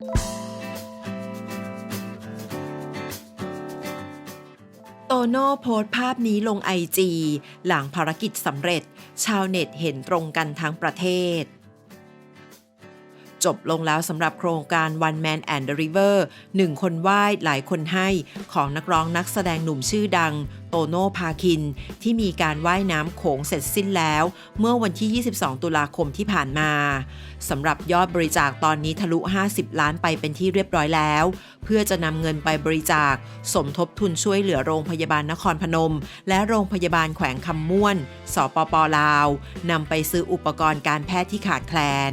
โตโน่โพสต์ภาพนี้ลงไอจีหลังภารกิจสำเร็จ ชาวเน็ตเห็นตรงกันทั้งประเทศ จบลงแล้วสำหรับโครงการ One Man and the River หนึ่งคนไหว้หลายคนให้ของนักร้องนักแสดงหนุ่มชื่อดัง โตโน่พาคิน ที่มีการว่ายน้ำโขงเสร็จสิ้นแล้ว เมื่อวันที่ 22 ตุลาคมที่ผ่านมาสำหรับยอดบริจาคตอนนี้ทะลุ 50 ล้านไปเป็นที่เรียบร้อยแล้ว เพื่อจะนำเงินไปบริจาค สมทบทุนช่วยเหลือโรงพยาบาลนครพนม และโรงพยาบาลแขวงคำม่วน สปปลาวนำไปซื้ออุปกรณ์การแพทย์ที่ขาดแคลน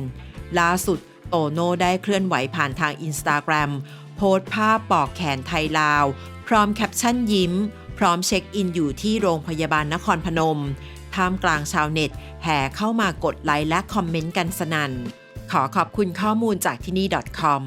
ล่าสุด โตโน่ได้เคลื่อนไหวผ่านทางอินสตาแกรมโพสต์ภาพปอกแขนไทยลาว พร้อมแคปชั่นยิ้ม พร้อมเช็คอินอยู่ที่โรงพยาบาลนครพนม ท่ามกลางชาวเน็ต แห่เข้ามากดไลค์และคอมเมนต์กันสนั่น ขอขอบคุณข้อมูลจากที่นี่ .com